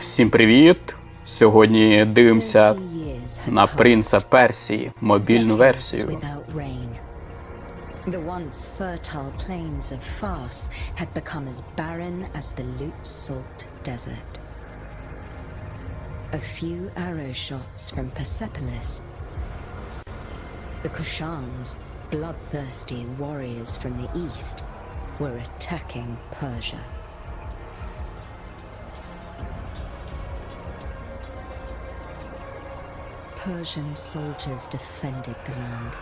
Всім привіт! Сьогодні дивимося на принца Персії мобільну версію. The once fertile plains of Fars had become as barren as the Lut Salt Desert. A few arrow shots from Persepolis. The Kushans, bloodthirsty warriors from the east, were attacking Persia. Persian soldiers defended the land,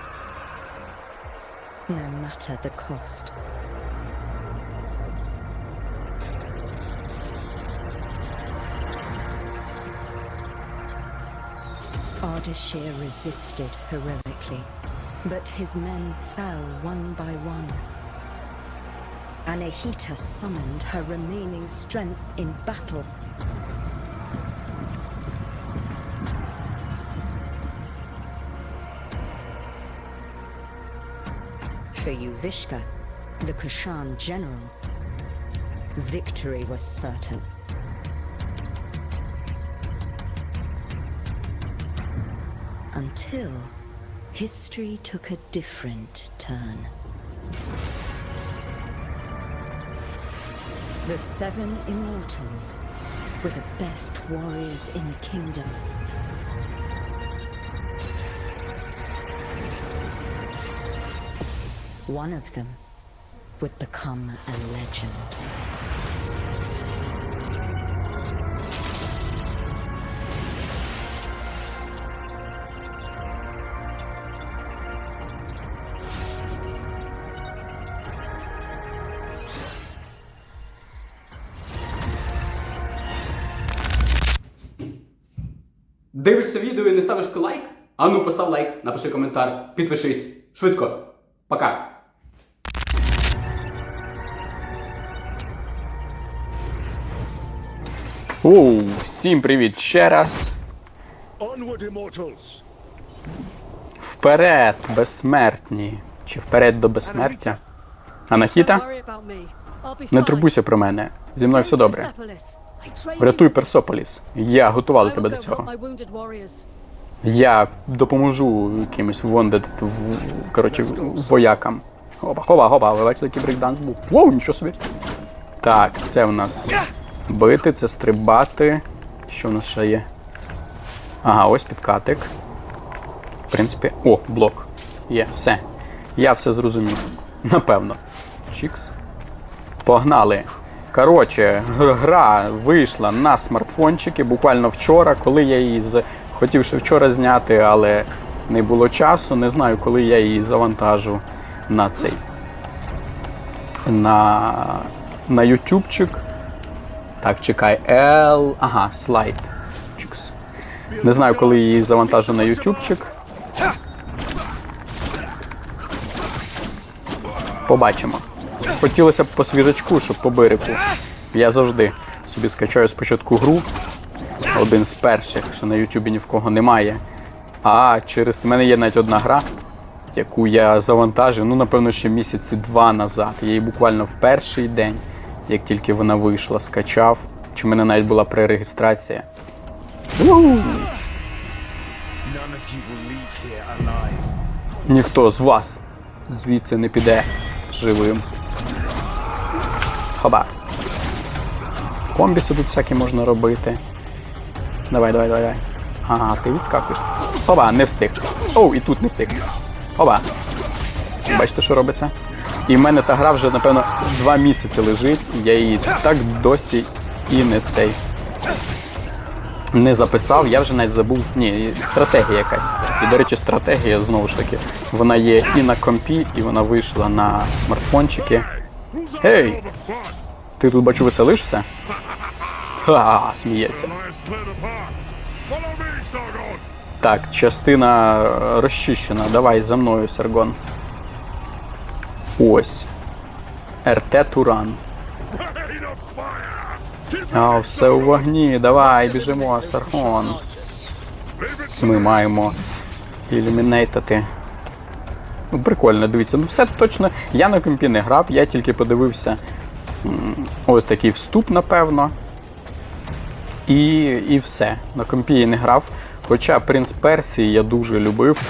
no matter the cost. Ardashir resisted heroically, but his men fell one by one. Anahita summoned her remaining strength in battle. For Yuvishka, the Kushan general, victory was certain. Until history took a different turn. The Seven Immortals were the best warriors in the kingdom. One of them would become a legend. Дивишся відео і не ставиш лайк? А ну постав лайк, напиши коментар, підпишись. Швидко. Пока. Оу, всім привіт ще раз. Onward, immortals! Вперед, безсмертні. Чи вперед до безсмертя? Анахіта? Не турбуйся про мене. Зі мною все добре. Врятуй Персополіс. Я готували тебе до цього. Я допоможу якимось вондед, коротше, воякам. Хоба, хоба, хоба, ви бачили, який брейкданс був. Воу, нічого собі. Так, це в нас бити, це стрибати. Що в нас ще є? Ага, ось підкатик. В принципі. О, блок. Є, все. Я все зрозумів. Напевно. Чікс. Погнали. Коротше, гра вийшла на смартфончики буквально вчора, коли я її з... хотів ще вчора зняти, але не було часу. Не знаю, коли я її завантажу на цей. На, на ютубчик. Так, чекай. L. Ага, слайд. Не знаю, коли її завантажу на ютубчик. Побачимо. Хотілося б по свіжачку, щоб по бирику. Я завжди собі скачаю спочатку гру, один з перших, що на Ютубі ні в кого немає. А через мене є навіть одна гра, яку я завантажив, ну, напевно, ще місяці два назад. Я її буквально в перший день, як тільки вона вийшла, скачав. Чи в мене навіть була alive. Ніхто з вас звідси не піде живим. Хоба. Комбіси тут всякі можна робити. Давай, давай, давай. давай. Ага, ти відскакуєш. Хоба, не встиг. Оу, і тут не встиг. Хоба. Бачите, що робиться? І в мене та гра вже, напевно, два місяці лежить. Я її так досі і не цей. Не записав, я вже навіть забув. Ні, стратегія якась. І, до речі, стратегія знову ж таки. Вона є і на компі, і вона вийшла на смартфончики. Гей! Ти тут бачу веселишся? Ха, сміється. Так, частина розчищена. Давай за мною, Сергон. Ось. РТ Туран. А, все у вогні. Давай, біжимо, Сархон. Ми маємо ілюмінейтати. Ну, прикольно, дивіться. Ну, все точно. Я на компі не грав, я тільки подивився ось такий вступ, напевно. І, і все. На компі я не грав. Хоча Принц Персії я дуже любив.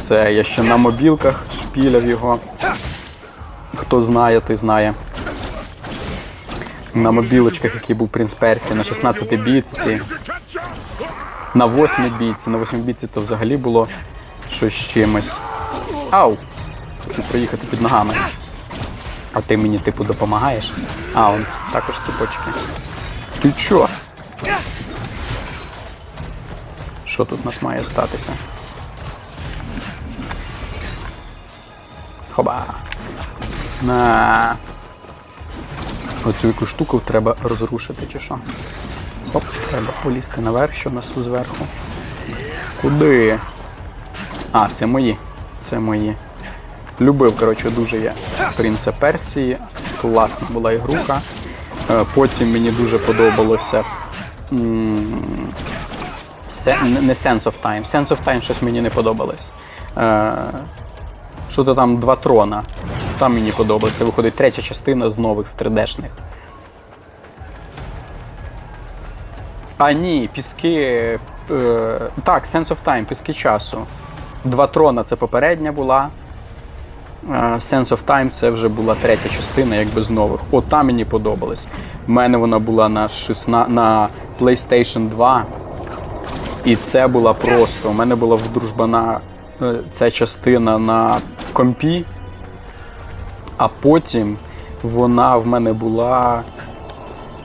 Це я ще на мобілках шпіляв його. Хто знає, той знає. На мобілочках, який був Принц Персії, на 16 бітці, на 8 бітці. На 8 бітці то взагалі було щось чимось. Ау! Хочу проїхати під ногами. А ти мені, типу, допомагаєш? А, он також ціпочки. Ти чо? Що тут у нас має статися? Хоба. На. Оцю яку штуку треба розрушити, чи що? Оп, треба полізти наверх, що у нас зверху. Куди? А, це мої. Це мої. Любив, коротше, дуже я принца Персії. Класна була ігруха. Е, Потім мені дуже подобалося. не Sense of Time. Sense of Time щось мені не подобалось. Е, Що то там два трона. Там мені подобається. Виходить третя частина з нових з 3D-шних. А ні, піски. Е, так, Sense of Time, піски часу. Два трона це попередня була. Е, Sense of Time це вже була третя частина, якби з нових. От там мені подобалось. У мене вона була на 16, на PlayStation 2. І це була просто. У мене була в дружбана е, ця частина на компі, а потім вона в мене була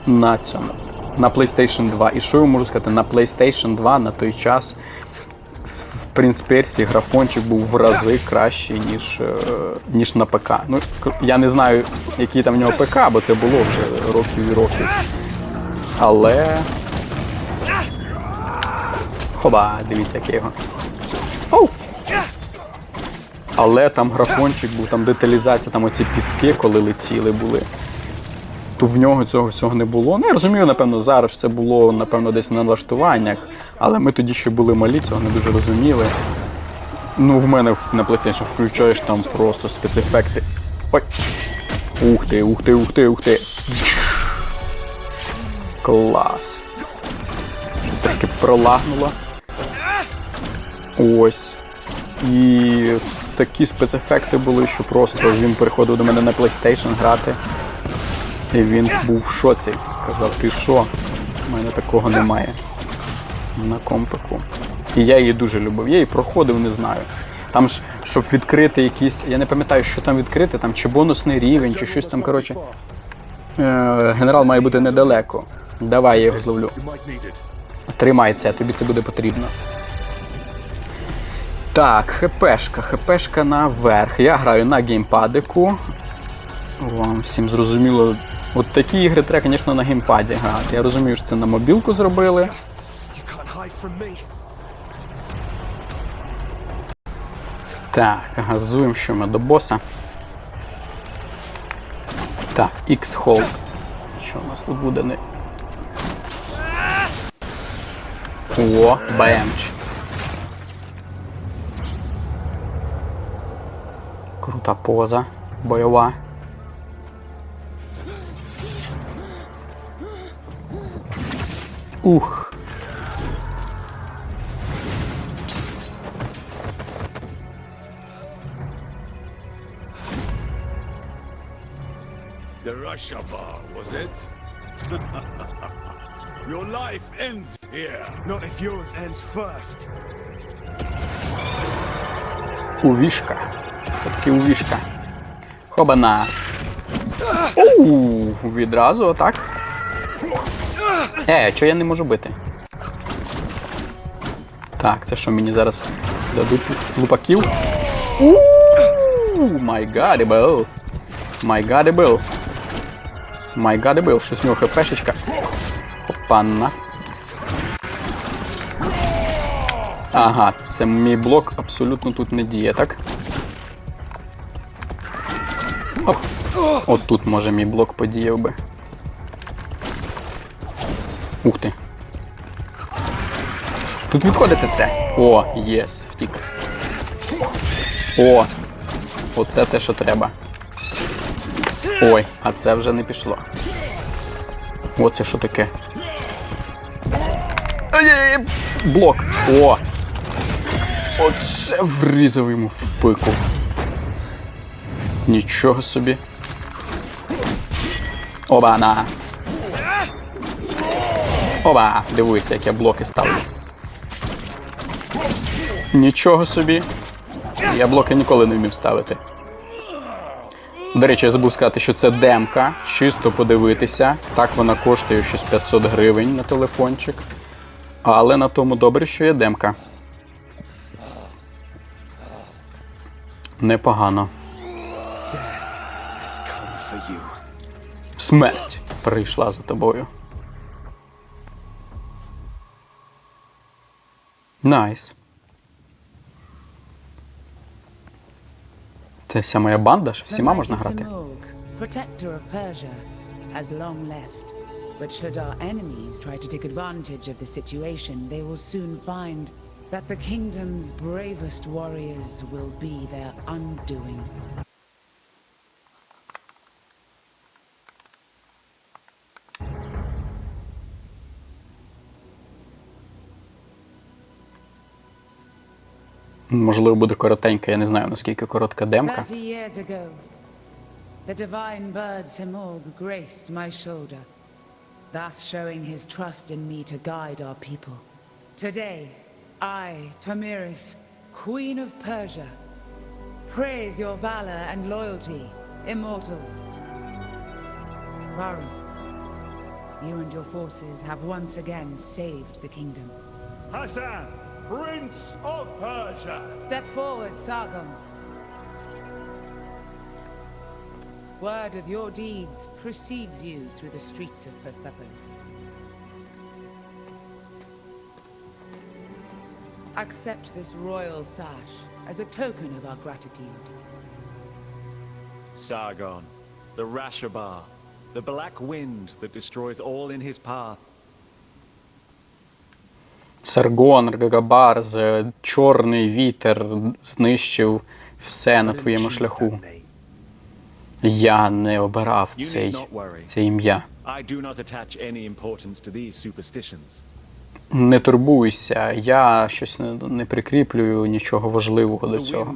на цьому. На PlayStation 2. І що я можу сказати? На PlayStation 2 на той час в Принц Персі графончик був в рази кращий, ніж, е, ніж на ПК. Ну, я не знаю, який там в нього ПК, бо це було вже років і років. Але. Хоба, дивіться, як я його. Але там графончик був, там деталізація, там оці піски, коли летіли, були. То в нього цього всього не було. Ну, я розумію, напевно, зараз це було, напевно, десь в налаштуваннях, але ми тоді ще були малі, цього не дуже розуміли. Ну, в мене на PlayStation включаєш там просто спецефекти. Ой. Ух ти, ух ти, ух ти, ух ти. Клас. Щось трошки пролагнуло. Ось. І такі спецефекти були, що просто він приходив до мене на PlayStation грати. І він був в шоці. Казав, ти що? У мене такого немає. На компику. І я її дуже любив. Я її проходив, не знаю. Там ж, щоб відкрити якісь. Я не пам'ятаю, що там відкрити, там чи бонусний рівень, чи щось там, коротше. Е, генерал має бути недалеко. Давай я його зловлю. You might need it. Тримай це, тобі це буде потрібно. Так, хпшка, хпшка наверх. Я граю на геймпадику. Вам всім зрозуміло. От такі ігри треба, звісно, на геймпаді грати. Я розумію, що це на мобілку зробили. Так, газуємо, що ми до боса. Так, X-Hold. Що у нас тут буде не. О, бемч. Крута поза. Бойова. Ух. The Russia bar, was it? Your life ends here. Not if yours ends first. Увішка. Такі увішка. Хобана. Ууу, відразу отак. Е, чого я не можу бити? Так, це що мені зараз дадуть лупаків? Ууу, майгадебл. Майгадебл. Майгадебл. Щось в нього хпшечка. Опанна. Ага, це мій блок абсолютно тут не діє, так? Оп. От тут може мій блок подіяв би. Ух ти. Тут відходити треба. О, єс, втік. О! Оце те, що треба. Ой, а це вже не пішло. Оце що таке? Блок. О! Оце врізав йому в пику. Нічого собі. Оба-на. Оба, дивися, як я блоки ставлю. Нічого собі. Я блоки ніколи не вмів ставити. До речі, я забув сказати, що це демка. Чисто подивитися. Так вона коштує щось 500 гривень на телефончик. Але на тому добре, що є демка. Непогано. Смерть прийшла за тобою. Найс. Це вся моя банда ж? Всіма можна грати? Has long left. But should our enemies try to take advantage of the situation, they will soon find that the kingdom's bravest warriors will be their undoing. Можливо, буде коротенька, я не знаю наскільки коротка демка. Thirty years ago, the divine bird Simurgh graced my shoulder, thus showing his trust in me to guide our people. Today, I, Tamiris, Queen of Persia, praise your valor and loyalty, immortals. Varun, you and your forces have once again saved the kingdom. Hassan, Prince of Persia. Step forward, Sargon. Word of your deeds precedes you through the streets of Persepolis. Accept this royal sash as a token of our gratitude. Sargon, the Rashabar, the black wind that destroys all in his path. Саргон, Ргагабар, з- чорний вітер знищив все на твоєму шляху. Я не обирав цей, це ім'я. Не турбуйся, я щось не, не прикріплюю нічого важливого до цього.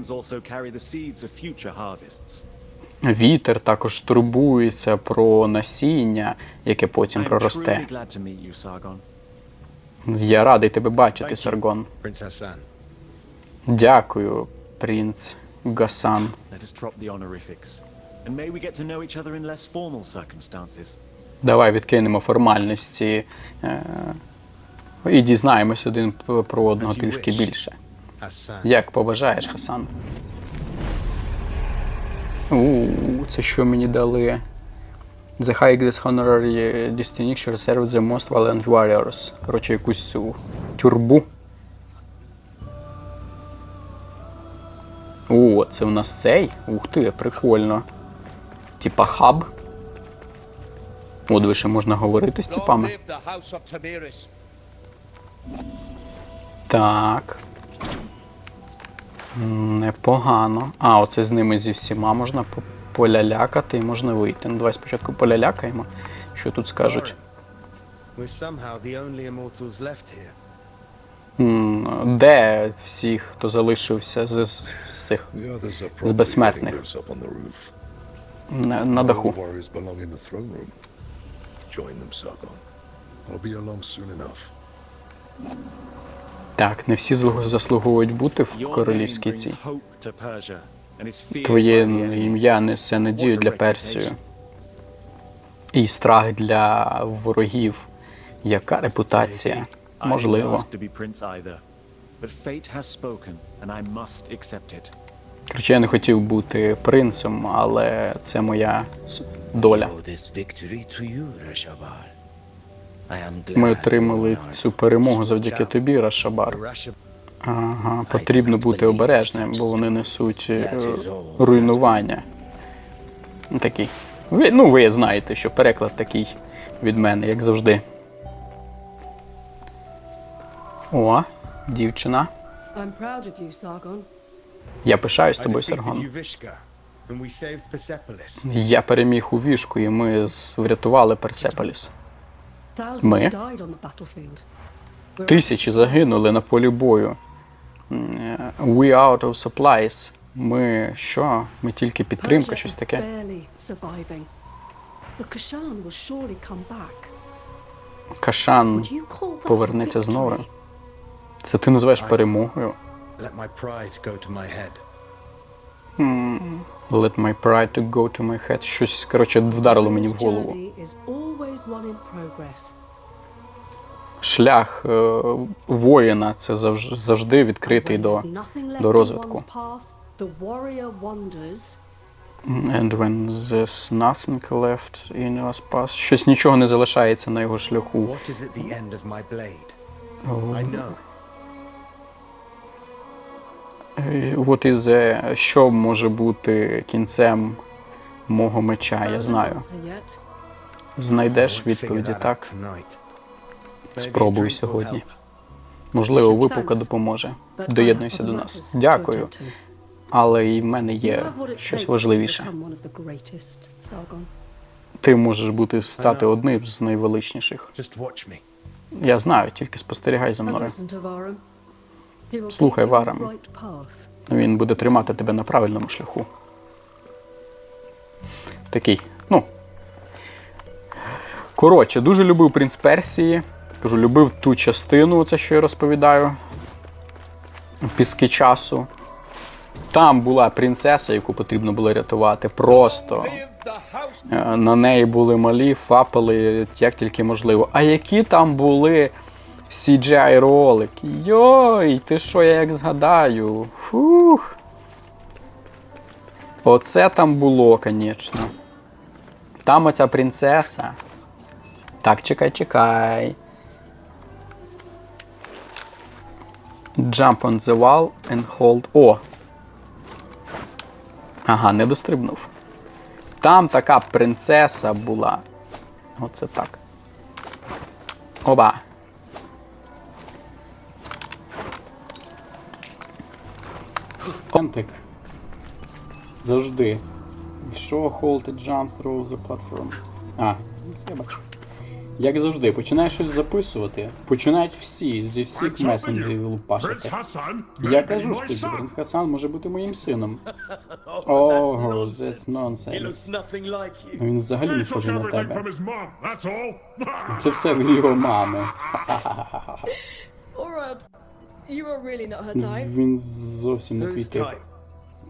Вітер також турбується про насіння, яке потім проросте. Я радий тебе бачити, Саргон. Дякую, принц Гасан. Давай відкинемо формальності е- і дізнаємось один про одного трішки більше. Як побажаєш, Хасан? У, це що мені дали? The High This Honorary Distinction serves the most valiant warriors. Коротше, якусь цю тюрбу. О, це у нас цей? Ух ти, прикольно. Типа хаб. О, диви, ще можна говорити з типами. Так. Непогано. А, оце з ними зі всіма можна по- полялякати і можна вийти. Ну, давай спочатку полялякаємо. Що тут скажуть? Де всі, хто залишився з, з, з цих з безсмертних на, на даху? Так, не всі заслуговують бути в королівській цій. Твоє ім'я несе надію для Персію. І страх для ворогів. Яка репутація? Можливо. Коротше, я не хотів бути принцем, але це моя доля. Ми отримали цю перемогу завдяки тобі, Рашабар. Ага, потрібно бути обережним, бо вони несуть е, руйнування. Ну, Такий. Ви, ну, ви знаєте, що переклад такий від мене, як завжди. О, дівчина. Я пишаюсь тобою, Persepolis. Я переміг у вішку, і ми врятували Персеполіс. Ми? Тисячі загинули на полі бою. Е, We out of supplies. Ми що? Ми тільки підтримка, щось таке. Кашан повернеться знову. Це ти називаєш перемогою? Let my pride go to my head. Let my pride to go to my head. Щось, коротше, вдарило мені в голову. Шлях е, воїна це завж- завжди відкритий до. до розвитку. And when there's nothing left in your path. Щось нічого не залишається на його шляху. What is at the end of my blade? I know. Е, What is the, що може бути кінцем мого меча? Я знаю. Знайдеш відповіді так. Спробую сьогодні. Можливо, випалка допоможе. Доєднуйся до нас. Дякую. Але і в мене є щось важливіше. Ти можеш бути стати одним з найвеличніших. Я знаю, тільки спостерігай за мною. Слухай, Варам. Він буде тримати тебе на правильному шляху. Такий. Ну. Коротше, дуже любив принц Персії. Кажу, любив ту частину, це що я розповідаю. Піски часу. Там була принцеса, яку потрібно було рятувати. Просто. Е, На неї були малі, фапали, як тільки можливо. А які там були CGI ролики? Йой, ти що, я як згадаю? Фух. Оце там було, звісно. Там оця принцеса. Так, чекай, чекай. Jump on the wall and hold. О! Ага, не дострибнув. Там така принцеса була. Оце так. Оба. Антик. Завжди. Що hold and jump through the platform. А, це я бачу. Як завжди, починаєш щось записувати, починають всі зі всіх месенджерів лупашити. Я кажу ж тобі. Принц Хасан може бути моїм сином. Oh, Ого, that's that's nonsense. Він взагалі не схожий на тебе. Це все від його мами. Він зовсім не твій тип.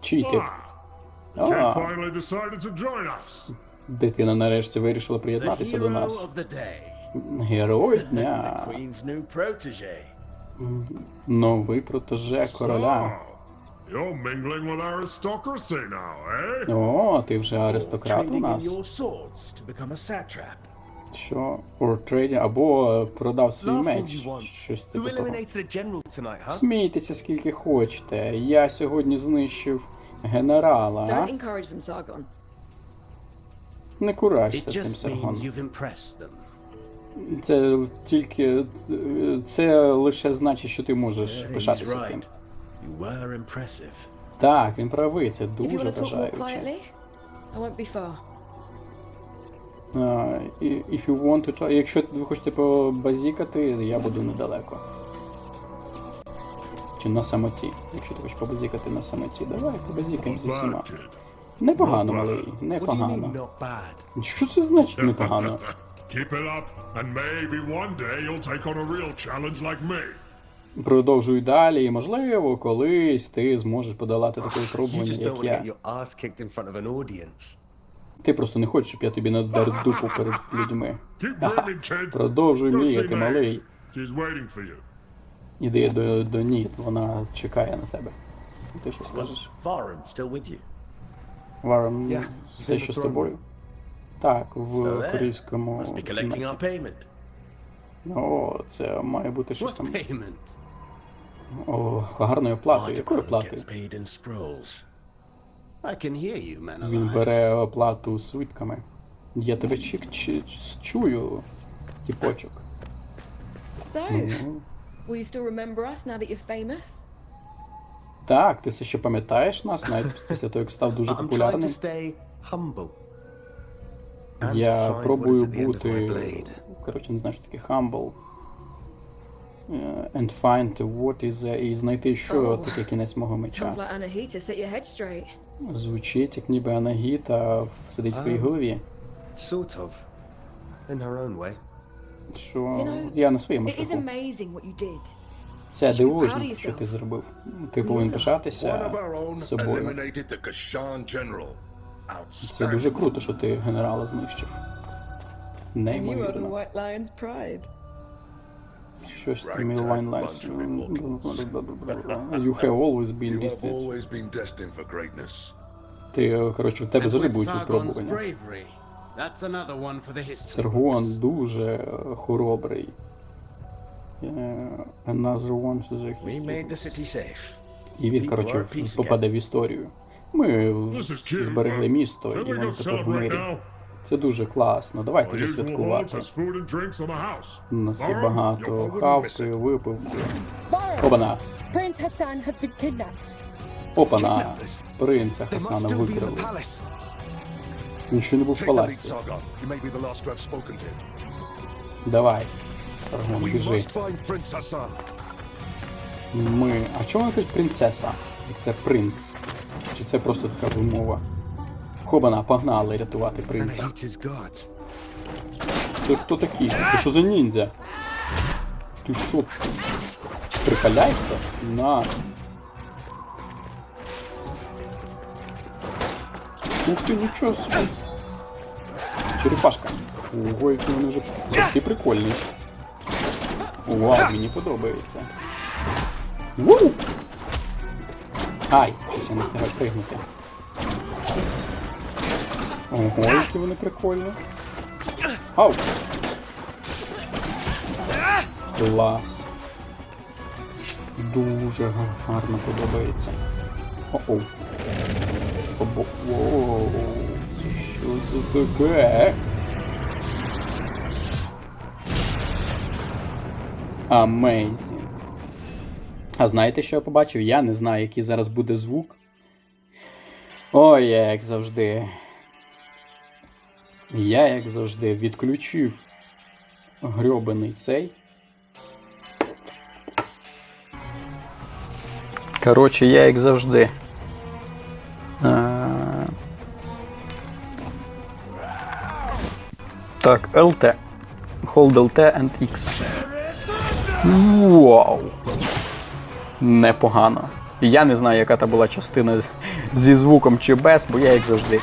Чий тип? Ah, Дитина нарешті вирішила приєднатися до нас. Герой дня. Новий протеже короля. Oh, eh? О, ти вже аристократ у нас. Що? Or trading, або е, продав свій меч. Щось типу того. Смійтеся скільки хочете. Я сьогодні знищив генерала. Не куражся цим them. Це тільки це лише значить, що ти можеш пишатися цим. You were impressive. Так, він правий, це дуже вражаюче. If you want to try, якщо ви хочете побазікати, я буду недалеко. Чи на самоті. Якщо ти хочеш побазікати на самоті, давай побазікаємо зі всіма. Непогано, малий, непогано. Що це значить непогано? Keep it up, and maybe one day you'll take on a real challenge like me. Продовжуй далі, і можливо, колись ти зможеш подолати таке випробування, як я. Ти просто не хочеш, щоб я тобі надер дупу перед людьми. Продовжуй мріяти, малий. Іди до, до Ніт, вона чекає на тебе. Ти що скажеш? Варон, Yeah, все що з тобою? Так, в корейському. О, це має бути щось там. payment? О, гарною платою. Якою платою? gets paid in scrolls. I can hear you, man Він бере оплату свитками. Я тебе чик чи- чую, тіпочок. So, Ну, will you still remember us now that you're famous? Так, ти все ще пам'ятаєш нас, навіть після того, як став дуже популярним. Я пробую бути. Коротше, не знаю, що таке humble. Е, And find what is і знайти, що О. таке кінець мого меча. Like. Звучить, як ніби Анагіта сидить в твоїй голові. Sort of. In her own way. Що You know, я на своєму шляху. Це дивовижно, що ти зробив. Ти повинен пишатися собою. Це дуже круто, що ти генерала знищив. Неймовірно. Щось bunch of immortals. You have always been destined for greatness. Ти, коротше, в тебе завжди будуть випробування. Сергон дуже е, хоробрий. Е, Another one to the We history. made the city safe. І він, коротше, попаде в історію. Ми зберегли Uh, місто, і воно тепер в мирі. Це дуже класно. Давайте Our вже usual holds святкувати. has food and drinks in the house. У нас є багато хавки, випивки. Опана! Prince Hassan has. Опана! Принца Хасана palace. Він ще не був в палаці. Давай. Саргон, біжи. Ми. А чому кажуть принцеса? Як це принц? Чи це просто така вимова? Хобана, погнали рятувати принца. Це хто такі? Це що за ніндзя? Ти що? Прикаляйся? На. Ух ти, нічого собі. Черепашка. Ого, які вони вже всі прикольні. Вау, мені подобається. Ву! Ай, щось я не встигаю пригнути. Ого, які вони прикольні. Ау! Клас. Дуже гарно подобається. О-оу. Обо... Воу, це що це таке? Amazing. А знаєте, що я побачив? Я не знаю, який зараз буде звук. Ой, я як завжди. Я, як завжди, відключив грьобаний цей. Коротше, я як завжди. Е, Так, LT. Hold LT and X. Вау! Непогано. Я не знаю, яка та була частина зі звуком чи без, бо я як завжди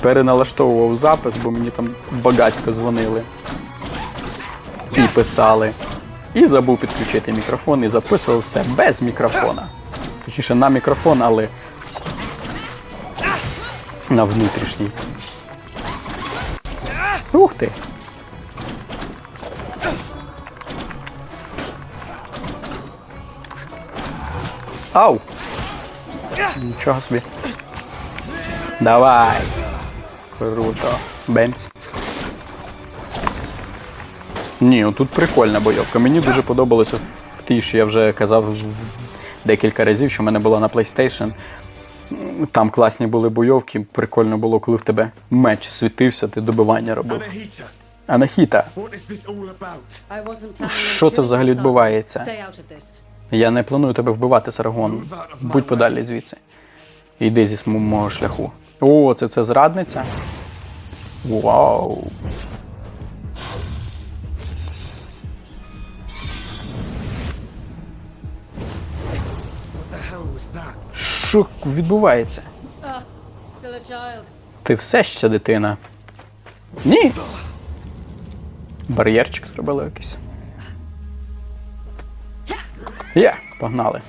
переналаштовував запис, бо мені там багацько дзвонили і писали. І забув підключити мікрофон і записував все без мікрофона. Точніше, на мікрофон, але на внутрішній. Ух ти! Ау! Нічого собі. Давай! Круто. Бенц. Ні, тут прикольна бойовка. Мені дуже подобалося в тій, що я вже казав декілька разів, що в мене була на PlayStation. Там класні були бойовки. Прикольно було, коли в тебе меч світився, ти добивання робив. Анахіта, Що це взагалі відбувається? Я не планую тебе вбивати, Сарагон. Будь подалі звідси. Йди зі мого шляху. О, це це зрадниця. Вау. Що відбувається? Ти все ще дитина. Ні. Бар'єрчик зробили якийсь. Є, погнали.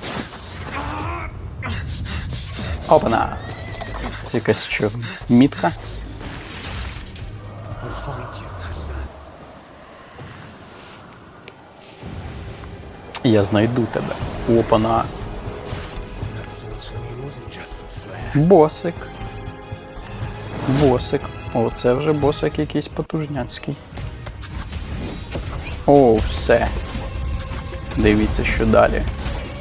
Опана. Це якась що, мітка. Я знайду тебе. Опана. Босик. Босик. О, це вже босик якийсь потужняцький. О, все. Дивіться, що далі.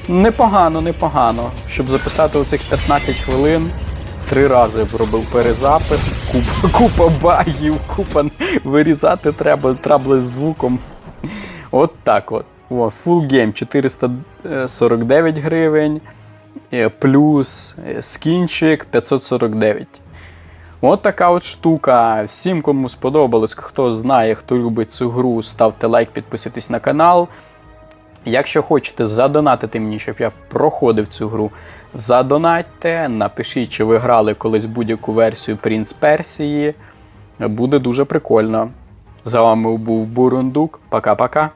Непогано, непогано. Щоб записати оцих 15 хвилин, три рази робив перезапис, купа, купа багів, купа вирізати треба, трабли з звуком. От так от. О, full game 449 гривень. е, Плюс е, скінчик 549. От така от штука. Всім, кому сподобалось, хто знає, хто любить цю гру, ставте лайк, підписуйтесь на канал. Якщо хочете задонатити мені, щоб я проходив цю гру, задонатьте, напишіть, чи ви грали колись будь-яку версію Принц Персії. Буде дуже прикольно. За вами був Бурундук. Пока-пока.